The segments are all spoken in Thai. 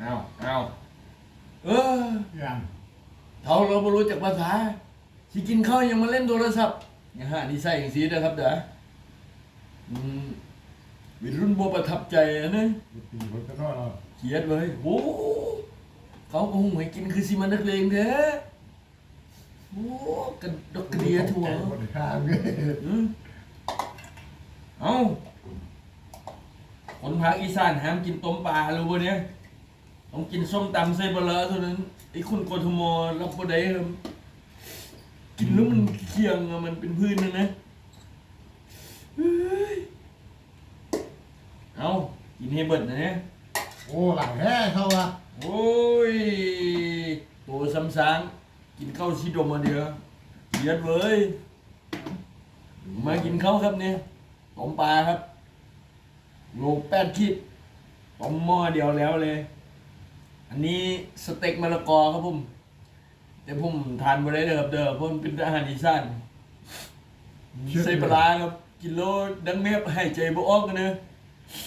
เอาเอาเออยังเท่าเราไม่รู้จักภาษาสิกินข้าวยังมาเล่นโทรศัพท์อย่าหานิสัยอย่างสีนะครับเด้ออืมวิรุ่นโบประทับใจอะนะตีคนก็นอนเขียดเลยโอ้เขาก็หุงให้กินคือสิมันนักเลงแท้โอ้กระดกกระเดียถั่วคนข้างเลยอืมเอาคนภาคอีสานห้ามกินต้มปลารู้ป่ะเนี่ย ต้องกินส้มตำใส่ปลาร้าเท่านั้นไอ้คนกทมรับบ่ได้ครับกินแล้วมันเคียงอะมันเป็นพื้นนะนะเฮ้ยเอากินให้เบิดนะเนี่ยโอ้หลังแห่เขาอะโอ้ยตัวซ้ำซางกินข้าวชีดมมาเดียวเขียดเว้ยมากินข้าวครับเนี่ยต้มปลาครับโลแปดขีดต้มหม้อเดียวแล้วเลย อันนี้สเต็กมะละกอครับผมแต่ผมทานมาได้เด้อครับเด้อเพราะมันเป็นอาหารอีสานใส่ปลาร้าครับ กินโลดังเมฟให้ใจบ่ออกกันเนอะ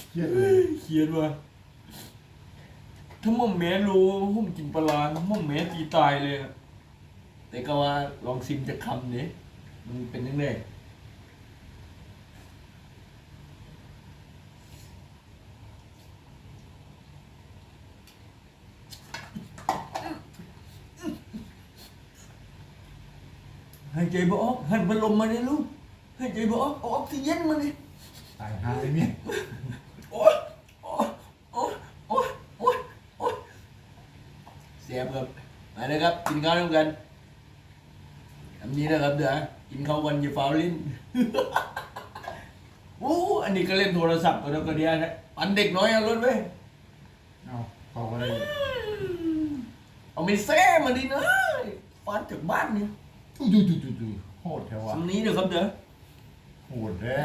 เครียดเลยเขียนว่าถ้าหม่อมแม่รู้ว่าผมกินปลาร้าหม่อมแม่ตีตายเลยอะแต่ก็ว่าลองซิมจะคำนี้มันเป็นยังไง ให้ใจบ่ออกหันพัดลมมาเนี่ยลูกให้ใจบ่ออกเอาออกซิเจนมาเนี่ยตายหายเนี่ยโอ๊ยโอ๊ยโอ๊ยโอ๊ยโอ๊ยโอ๊ยเสียบครับมาเลยครับกินข้าวด้วยกันอันนี้นะครับเดี๋ยวกินข้าวกันอย่าฟาวลิ้นโอ้อันนี้ก็เล่นโทรศัพท์กันแล้วก็เดียวนะปันเด็กน้อยเอารถไว้ยเอาเขาก็เลยเอาไม่แซ่มาดินะฟันจากบ้านนี่ตู้ ตู้ตู้ตู้ตู้โหดแถวอะตรงนี้เดี๋ยวครับเดี๋ยวโหดแท้